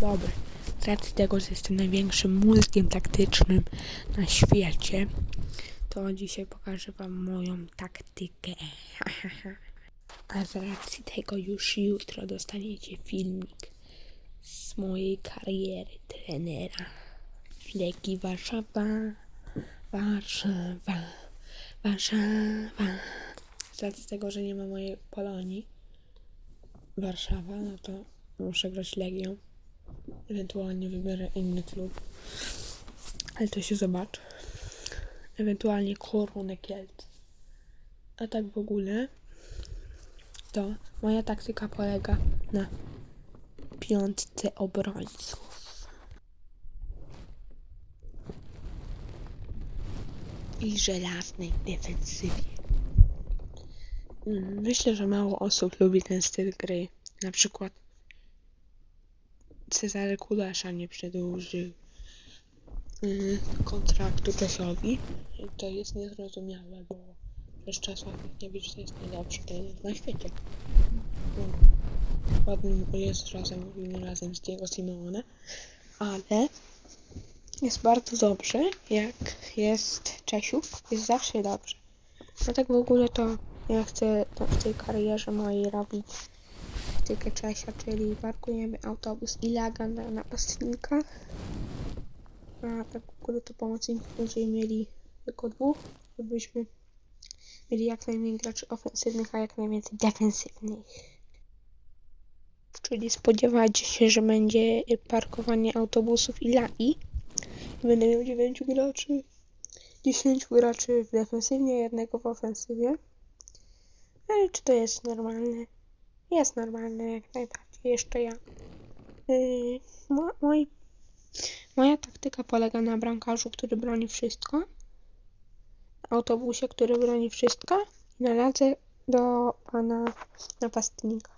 dobry. Z racji tego, że jestem największym mózgiem taktycznym na świecie, to dzisiaj pokażę wam moją taktykę. A z racji tego już jutro dostaniecie filmik z mojej kariery trenera w Legii Warszawa. Warszawa, Warszawa. Z racji tego, że nie ma mojej Polonii, Warszawa, no to muszę grać Legią. Ewentualnie wybiorę inny klub. Ale to się zobaczy. Ewentualnie Korunę Kielc. A tak w ogóle, to moja taktyka polega na piątce obrońców. I żelaznej defensywie. Mm, Myślę, że mało osób lubi ten styl gry. Na przykład Cezary Kulesza nie przedłużył yy, kontraktu Czesiowi. I To jest niezrozumiałe, bo przecież Czesław nie to jest najlepszy trener na świecie. No, ładnym jest razem, razem z Diego Simeone, ale jest bardzo dobrze, jak jest Czesiów, jest zawsze dobrze. No tak w ogóle to ja chcę w tej karierze mojej robić taktykę Czesia, czyli parkujemy autobus i laga na napastnikach. A tak to pomocników będziemy mieli tylko dwóch, żebyśmy mieli jak najmniej graczy ofensywnych, a jak najwięcej defensywnych. Czyli spodziewać się, że będzie parkowanie autobusów i lagi. Będę miał 9 graczy, 10 graczy w defensywie, jednego w ofensywie. Ale czy to jest normalne? Jest normalne, jak najbardziej. Jeszcze ja. Yy, mo- moi, moja taktyka polega na bramkarzu, który broni wszystko, autobusie, który broni wszystko i na do pana napastnika.